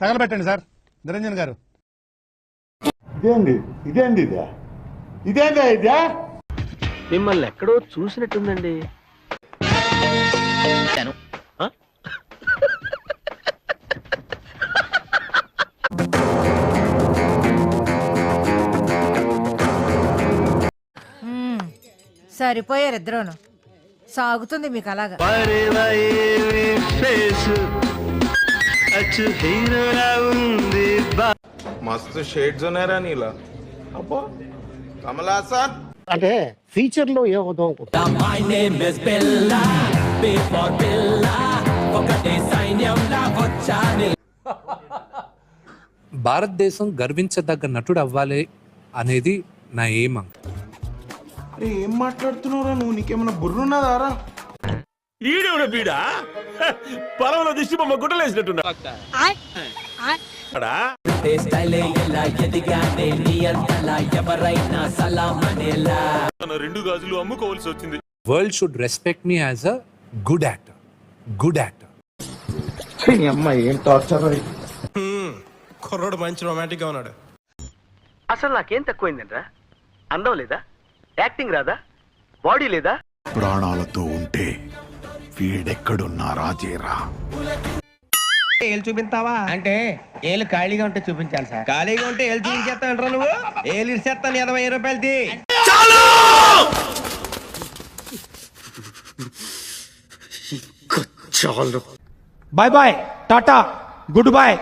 తగలబెట్టండి sir. Niranjan గారు. ఇదేంది? ఇదేంది ఇదే? ఇదేందా ఇదే? మిమ్మల్ని ఎక్కడో చూసినట్టుందండి? సరిపోయారు ఇద్దరును. సాగుతుంది మీకు అలాగా. ఉంది మస్తు షేడ్స్ ఉన్నారా నీలా. అబ్బా కమలాసన్ అంటే ఫ్యూచర్లో ఏమవుతాం భారతదేశం గర్వించదగ్గ నటుడు అవ్వాలి అనేది నా ఏమ. ఏం మాట్లాడుతున్నావురా నువ్వు? నీకేమైనా బుర్రున్నదారా? ఈడేవిడ బీడా పొలంలో దిష్టి బొమ్మ గుట్టలేసినట్టున్నా. రెండు గాజులు అమ్ముకోవాల్సి వచ్చింది. World should respect me as a good actor good actor కుర్రోడు మంచి రొమాంటిక్గా ఉన్నాడు. అసలు నాకేం తక్కువైందంట్రా అందం లేదా? యాక్టింగ్ రాదా? బాడీ లేదా? ప్రాణాలతో ఉంటే వీడెక్కడున్నా రాజేరా ఏళ్ళు చూపిస్తావా? అంటే ఏళ్ళు ఖాళీగా ఉంటే చూపించాలి సార్. ఖాళీగా ఉంటే ఏళ్ళు చూపించేస్తానంటారా నువ్వు? ఏళ్ళు ఇచ్చేస్తాను ఇరవై రూపాయలది bye bye tata good bye.